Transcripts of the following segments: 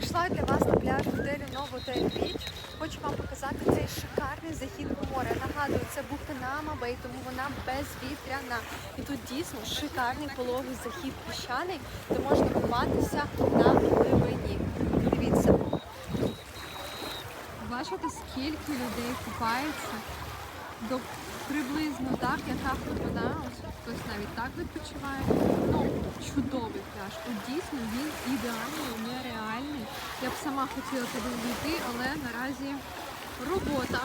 Прийшла для вас на пляж готелю Новотель Біч. Хочу вам показати цей шикарний захід у море. Нагадую, це Бухенама Бей, тому вона безвітряна. І тут дійсно шикарний пологий захід піщаний, де можна купатися на глибині. Дивіться. Бачите, скільки людей купається? До приблизно так, яка вода. Ось хтось навіть так відпочиває. Ну, чудовий пляж. От дійсно він ідеальний, нереальний. Я б сама хотіла туди війти, але наразі робота.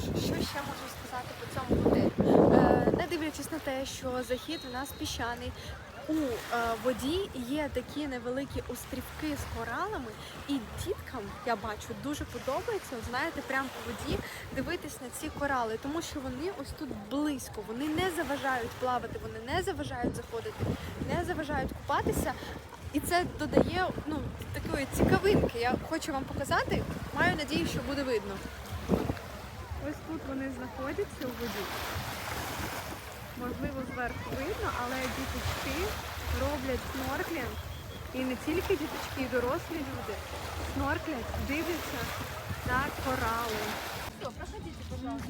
Що ще можу сказати по цьому готелю? Не дивлячись на те, що захід у нас піщаний. У е, воді є такі невеликі острівки з коралами, і діткам я бачу дуже подобається, знаєте, прямо по воді дивитись на ці корали, тому що вони ось тут близько, вони не заважають плавати, вони не заважають заходити, не заважають купатися. І це додає ну такої цікавинки. Я хочу вам показати. Маю надію, що буде видно. Ось тут вони знаходяться у воді. Можливо, зверху видно, але діточки роблять снорклінг. І не тільки діточки, і дорослі люди снорклять, дивляться на корали. Все, проходите, пожалуйста.